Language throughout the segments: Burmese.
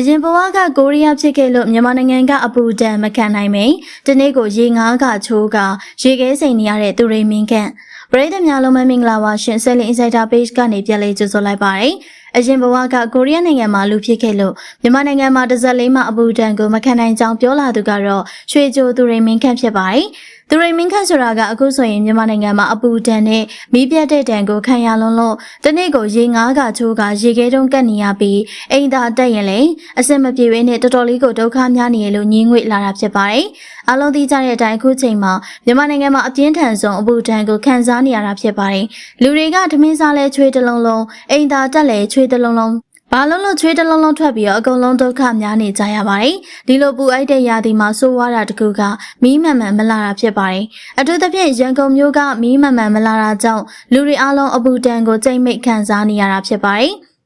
အရင်ဘဝကကိုရီးယားဖြစ်ခဲ့လို့မြန်မာနိုင်ငံကအပူဒဏ်မခံနိုင်မိန်ဒီနေ့ကိုရေငါးကချိုးကရေခဲစိန်နေရတဲ့သူရိမင်းခန့်ပရိသတ်များလုံးမမင်္ဂလာပါရှင်ဆယ်လင် Insider Page ကနေပြန်လေးကြိုဆိုလိုက်ပါတယ်အရင်ဘဝကကိုရီးယားနိုင်ငံမှာလူဖြစ်ခဲ့လို့မြန်မာနိုင်ငံမှာတစ်စက်လေးမှအပူဒဏ်ကိုမခံနိုင်ကြောင်းပြောလာသူကတော့ရွှေကြိုသူရိမင်းခန့်ဖြစ်ပါတယ်သူရိမင်းခန့်ဆိုတာကအခုဆိုရင်မြန်မာနိုင်ငံမှာအပူဒဏ်နဲ့မီးပြတ်တဲ့ဒဏ်ကိုခံရလွန်းလို့ဒီနေ့ကိုရေငါးကချိုးကရေခဲတုံးကတ်နေရပြီးအိမ်သာတက်ရင်လည်းအဆင်မပြေဘဲနဲ့တော်တော်လေးကိုဒုက္ခများနေရလို့ညင်းငွေလာတာဖြစ်ပါတယ်။အလုံးသိကြတဲ့အတိုင်းအခုချိန်မှာမြန်မာနိုင်ငံမှာအပြင်းထန်ဆုံးအပူဒဏ်ကိုခံစားနေရတာဖြစ်ပါတယ်။လူတွေကထမင်းစားလဲချွေးတစ်လုံးလုံးအိမ်သာတက်လဲချွေးတစ်လုံးလုံးဘာလို့လို့ချွေးတစ်လုံးလုံးထွက်ပြီးတော့အကုန်လုံးဒုက္ခများနေကြရပါတယ်။ဒီလိုပူအိုက်တဲ့ရာသီမှာဆိုးဝါးတာတကူကမီးမှန်မှန်မလာတာဖြစ်ပါတယ်။အထူးသဖြင့်ရန်ကုန်မြို့ကမီးမှန်မှန်မလာတာကြောင့်လူတွေအလုံးအပူဒဏ်ကိုကြိတ်မိတ်ခံစားနေရတာဖြစ်ပါတယ်။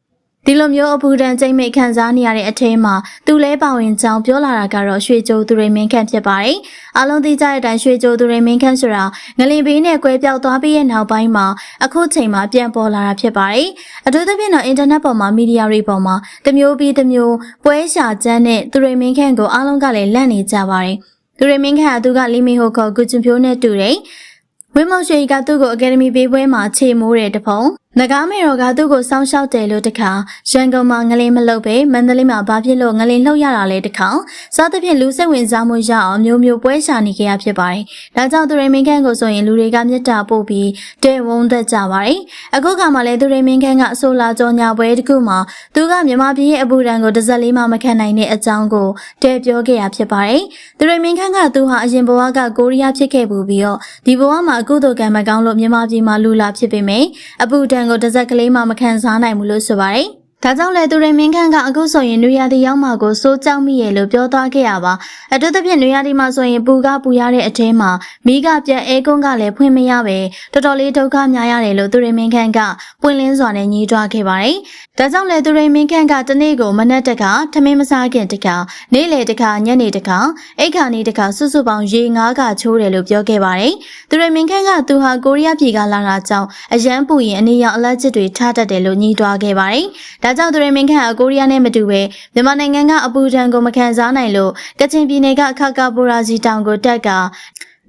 ဒီလိုမျိုးအပူဒဏ်ကြိတ်မိတ်ခံစားနေရတဲ့အထဲမှာသူလဲပါဝင်ကြောင်းပြောလာတာကတော့ရွှေကြိုသူရိမင်းခန့်ဖြစ်ပါတယ်။အလုံးသိကြတဲ့အတိုင်းရွှေကြိုသူရိမင်းခန့်ဆိုတာငလင်ဘေးနဲ့ကွဲပြောက်သွားပြီးရဲ့နောက်ပိုင်းမှာအခုချိန်မှာပြန်ပေါ်လာတာဖြစ်ပါတယ်။အထူးသဖြင့်တော့အင်တာနက်ပေါ်မှာမီဒီယာတွေပေါ်မှာတမျိုးပြီးတမျိုးပွဲရှာကျန်းတဲ့သူရိမင်းခန့်ကိုအလုံးကလည်းလန့်နေကြပါတယ်။သူရိမင်းခန့်ကသူကလီမီဟိုခေါ်ဂူချွန်ဖြိုးနဲ့တူတယ်။ဝင်းမောင်ရွှေကသူ့ကိုအကယ်ဒမီပေးပွဲမှာခြေမိုးတဲ့တဖုံ နဂါမေတော်ကသူ့ကိုစောင်းရှောက်တယ်လို့တခါရန်ကုန်မှာငလင်းမလုပ်ပဲမန္တလေးမှာဘာဖြစ်လို့ငလင်းလှုပ်ရတာလဲတခါစားသဖြင့်လူစိတ်ဝင်စားမှုရအောင်မျိုးမျိုးပွဲရှာနေကြရဖြစ်ပါတယ်။ဒါကြောင့်သူရိမင်းခန့်ကိုဆိုရင်လူတွေကမြတ်တာပို့ပြီးတဲဝုန်းသက်ကြပါတယ်။အခုခါမှလည်းသူရိမင်းခန့်ကအဆိုလာကြောညာပွဲတစ်ခုမှာသူကမြမပြည်ရဲ့အပူဒဏ်ကိုတစ်စက်လေးမှမခံနိုင်တဲ့အကြောင်းကိုတဲပြောခဲ့ရဖြစ်ပါတယ်။သူရိမင်းခန့်ကသူဟာအရင်ဘဝကကိုရီးယားဖြစ်ခဲ့ပူပြီးတော့ဒီဘဝမှာအကုသိုလ်ကံမကောင်းလို့မြမပြည်မှာလူလာဖြစ်ပေမယ့်အပူဒဏ်ကိုတစ်စက်ကလေးမှမခံစားနိုင်ဘူးလို့ဆိုပါတယ်။ ဒါကြောင့်လေသူရိမင်းခန့်ကအခုဆိုရင်နွေရာသီရောက်မှကိုစိုးကြောက်မိရလို့ပြောသွားခဲ့ရပါအထူးသဖြင့်နွေရာသီမှာဆိုရင်ပူကပူရတဲ့အထဲမှာမိကပြက်အဲကုန်းကလည်းဖွင့်မရပဲတော်တော်လေးဒုက္ခများရတယ်လို့သူရိမင်းခန့်ကပွင့်လင်းစွာနဲ့ညှိတွားခဲ့ပါတယ်ဒါကြောင့်လေသူရိမင်းခန့်ကတနေ့ကိုမနက်တကထမင်းမစားခင်တကနေ့လေတကညနေတကအိတ်ခါနေတကစုစုပေါင်းရေငါးကချိုးတယ်လို့ပြောခဲ့ပါတယ်သူရိမင်းခန့်ကသူဟာကိုရီးယားပြည်ကလာတာကြောင့်အရန်ပူရင်အနေရောင်အလက်ချစ်တွေထားတတ်တယ်လို့ညှိတွားခဲ့ပါတယ်ဒါကြောင့်သူရိမင်းခန့်အကိုရီးယားနဲ့မတူပဲမြန်မာနိုင်ငံကအပူဒဏ်ကိုမခံစားနိုင်လို့ကချင်ပြည်နယ်ကခကပူရာစီတောင်ကိုတက်က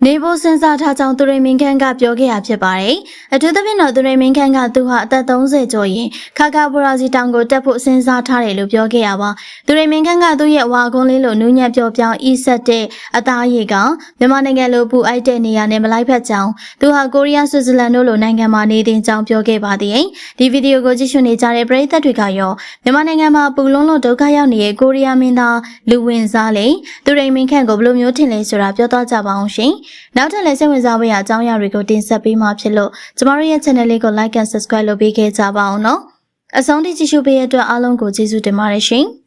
နေဖို့စဉ်းစားထားကြောင်းသူရိမင်းခန့်ကပြောခဲ့ရဖြစ်ပါတယ်။အထူးသဖြင့်တော့သူရိမင်းခန့်ကသူဟာအသက်30ကျော်ရင်ခါခါဘူရာစီတောင်ကိုတက်ဖို့စဉ်းစားထားတယ်လို့ပြောခဲ့ရပါ။သူရိမင်းခန့်ကသူ့ရဲ့ဝါကုန်းလေးလိုနူးညံ့ပျော်ပြောင်းဤဆက်တဲ့အသားရည်ကမြန်မာနိုင်ငံလိုပူအိုက်တဲ့နေရာနဲ့မလိုက်ဖက်ကြောင်းသူဟာကိုရီးယားဆွစ်ဇာလန်တို့လိုနိုင်ငံမှာနေတဲ့အကြောင်းပြောခဲ့ပါသေးတယ်။ဒီဗီဒီယိုကိုကြည့်ရှုနေကြတဲ့ပရိသတ်တွေကရောမြန်မာနိုင်ငံမှာပူလုံးလို့ဒုက္ခရောက်နေတဲ့ကိုရီးယားမင်းသားလူဝင်စားလေသူရိမင်းခန့်ကိုဘယ်လိုမျိုးထင်လဲဆိုတာပြောတော့ကြပါအောင်ရှင်။နောက်ထပ်လည်းစိတ်ဝင်စားဖို့ရအကြောင်းအရာတွေကိုတင်ဆက်ပေးမှာဖြစ်လို့ကျမတို့ရဲ့ channel လေးကို like and subscribe လုပ်ပေးခဲ့ကြပါအောင်နော်။အဆုံးထိကြည့်ရှုပေးတဲ့အတွက်အားလုံးကိုကျေးဇူးတင်ပါတယ်ရှင်။